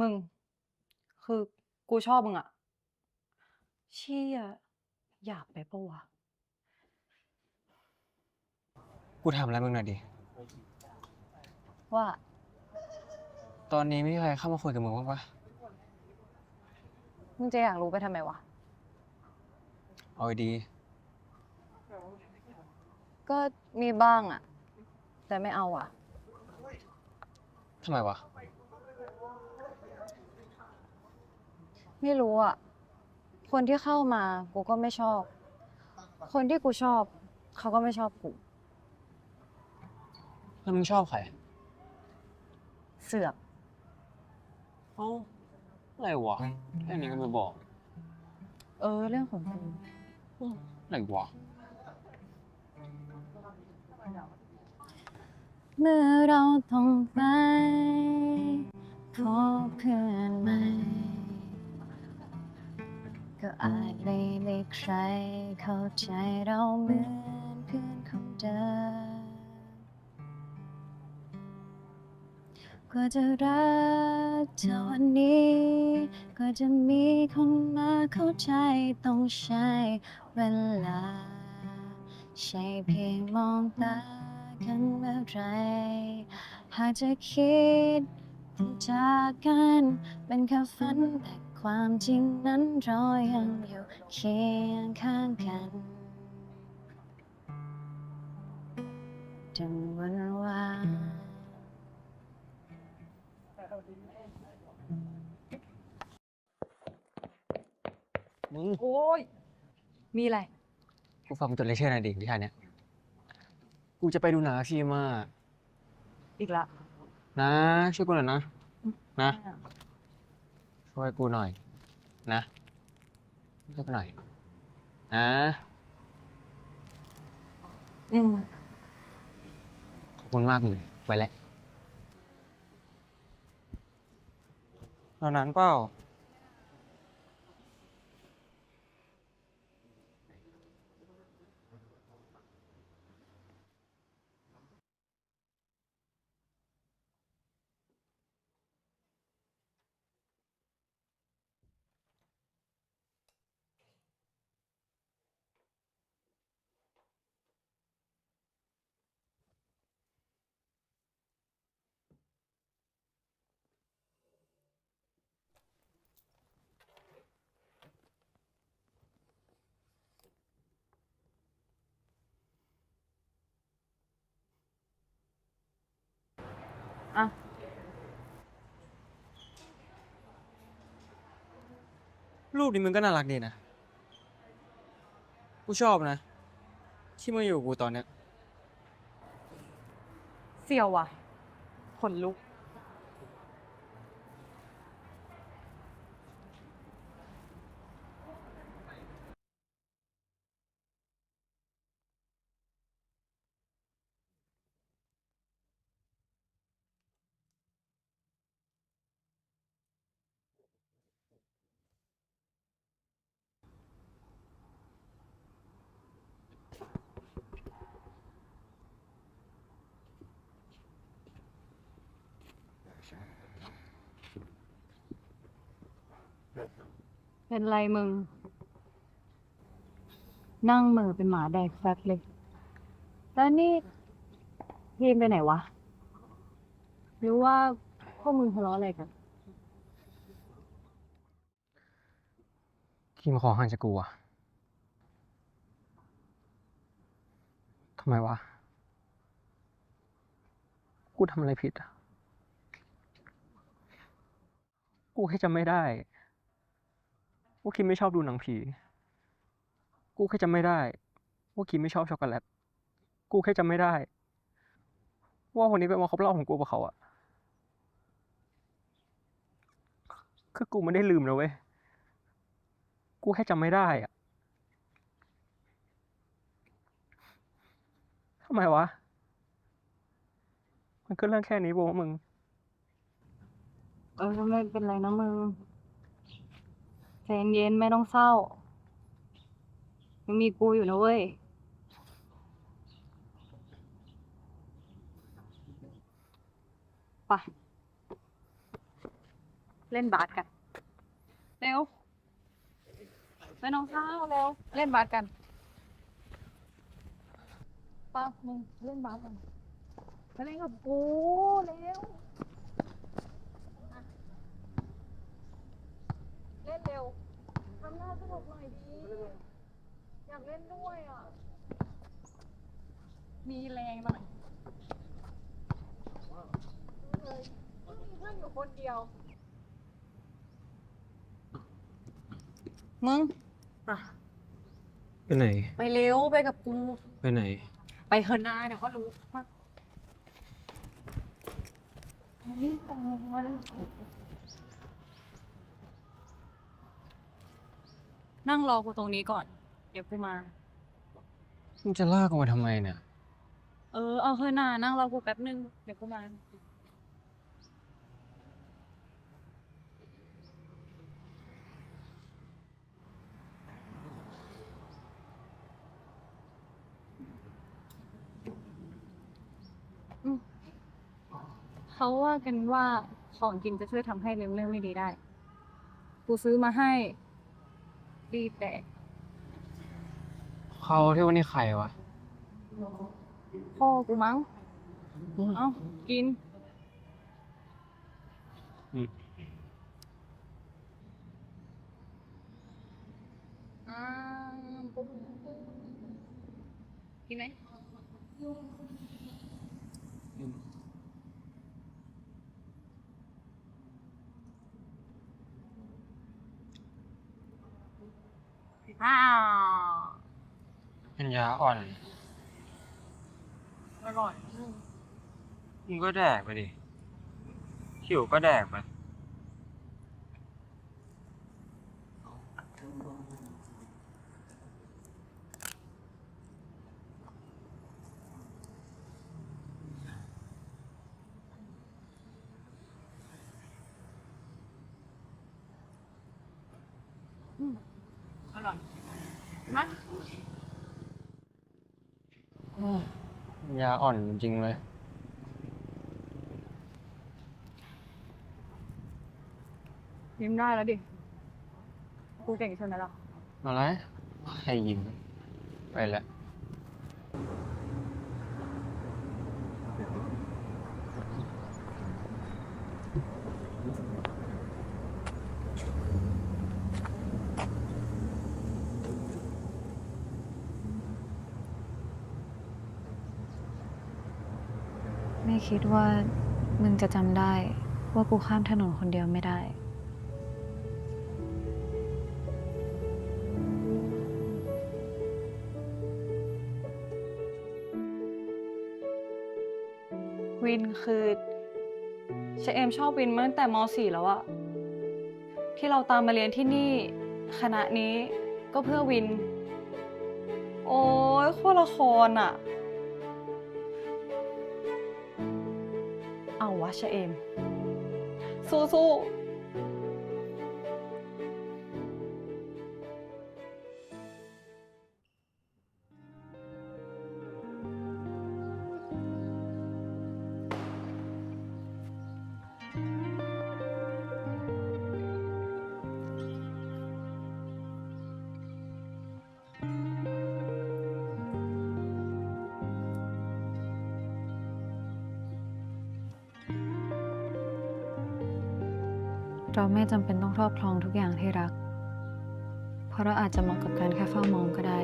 มึง คือกูชอบมึงอะเชี่ยอยากไปปะวะ กูถามอะไรมึงหน่อยดิ ว่า ตอนนี้ไม่มีใครเข้ามาคุยกับมึงบ้างปะมึงจะอยากรู้ไปทำไมวะ เอาดีก็มีบ้างอะแต่ไม่เอาอะทำไมวะ ไม่รู้อะคนที่เข้ามากูก็ไม่ชอบ คนที่กูชอบ เขาก็ไม่ชอบกู แล้วมึงชอบใครเสือก เอ้าอะไรวะแค่นี้ก็ไม่บอกเออ เรื่องของกูอะไรวะเมื่อเราต้องไปพบเพื่อนใหม่ ก็อาจไม่มีใครเข้าใจเราเหมือนเพื่อนคนเดิมกว่าจะรักเธอวันนี้ก็จะมีคนมาเข้าใจต้องใช้เวลา ใช่เพียงมองตากันเมื่อไร หากจะคิดจากกันเป็นแค่ฝันแต่ ความจริงนั้นเรายังอยู่เคียงข้างกันจนวันวานมึงโอ้ย มีอะไร กูฟังจดเลยเชื่อหน่อยดิวิชาเนี้ย กูจะไปดูหนังกับพี่มาอีกละ นะ ช่วยกูหน่อยนะ นะ ช่วยกูหน่อย นะช่วยกูหน่อยนะอืมขอบคุณมากเลยไปแล้วตอนนั้นเปล่า อะรูปนี้มึงก็น่ารักดีนะ กูชอบนะ ที่มาอยู่กับกูตอนเนี้ย เสียวว่ะขนลุก เป็นไรมึง นั่งเหมือเป็นหมาแดกแฟกเลย แล้วนี่พีมไปไหนวะ หรือว่าพวกมึงทะเลาะอะไรกัน คิมขอห่างจากกูอะทำไมวะ กูทำอะไรผิดอะกูแค่จำไม่ได้ ว่าคิมไม่ชอบดูหนังผี กูแค่จำไม่ได้ ว่าคิมไม่ชอบช็อกโกแลต กูแค่จำไม่ได้ ว่าวันนี้เป็นวันครบรอบของกูกับเขาอะคือกูไม่ได้ลืมนะเว้ย กูแค่จำไม่ได้อะทำไมวะ มันก็เรื่องแค่นี้โว้มึง เออไม่เป็นไรนะมึง ใจเย็นๆไม่ต้องเศร้า ยังมีกูอยู่นะเว้ย ไป เล่นบาสกัน เร็วไปน้องข้าวเร็ว เล่นบาสกันป้ามึงเล่นบาสกันไปเล่นกับกูเร็ว เล่นเร็วทำหน้าสนุกหน่อยดี อยากเล่นด้วยอะ มีแรงหน่อยเลยก็มีเพื่อนอยู่คนเดียว มึงไปไหน ไปเร็วไปกับกู ไปไหน ไปเฮอนาเดี๋ยวเขารู้ว่านี่ก่อนนั่งรอกูตรงนี้ก่อน เดี๋ยวกูมา มึงจะลากกูมาทำไมเนี่ย เออ เอาเฮอนานั่งรอกูแป๊บนึง เดี๋ยวกูมาอืมเขาว่ากันว่าของกินจะช่วยทำให้เรื่องเรื่องไม่ดีได้ กูซื้อมาให้ ดีแต่ เขาที่วันนี้ใครวะ พ่อกูมั้ง เอ้ากิน อืม อ่าปุ๊บกินไหมอ้าว ปัญญาอ่อน อร่อยมึงก็แดกไปดิหิวก็แดกไป อร่อยมา ปัญญาอ่อนจริงๆเลย ยิ้มได้แล้วดิ กูเก่งชนแล้วอะไรให้ยิ้มไปแล้ว คิดว่ามึงจะจำได้ว่ากูข้ามถนนคนเดียวไม่ได้ วินคือเชเอมชอบวินมาตั้งแต่ม .4 แล้วอะที่เราตามมาเรียนที่นี่คณะนี้ก็เพื่อวิน โอ้ยโคตรละครอะ เอาวะชะเอม สู้สู้ เราไม่จำเป็นต้องครอบครองทุกอย่างที่รัก เพราะเราอาจจะเหมาะกับการแค่เฝ้ามองก็ได้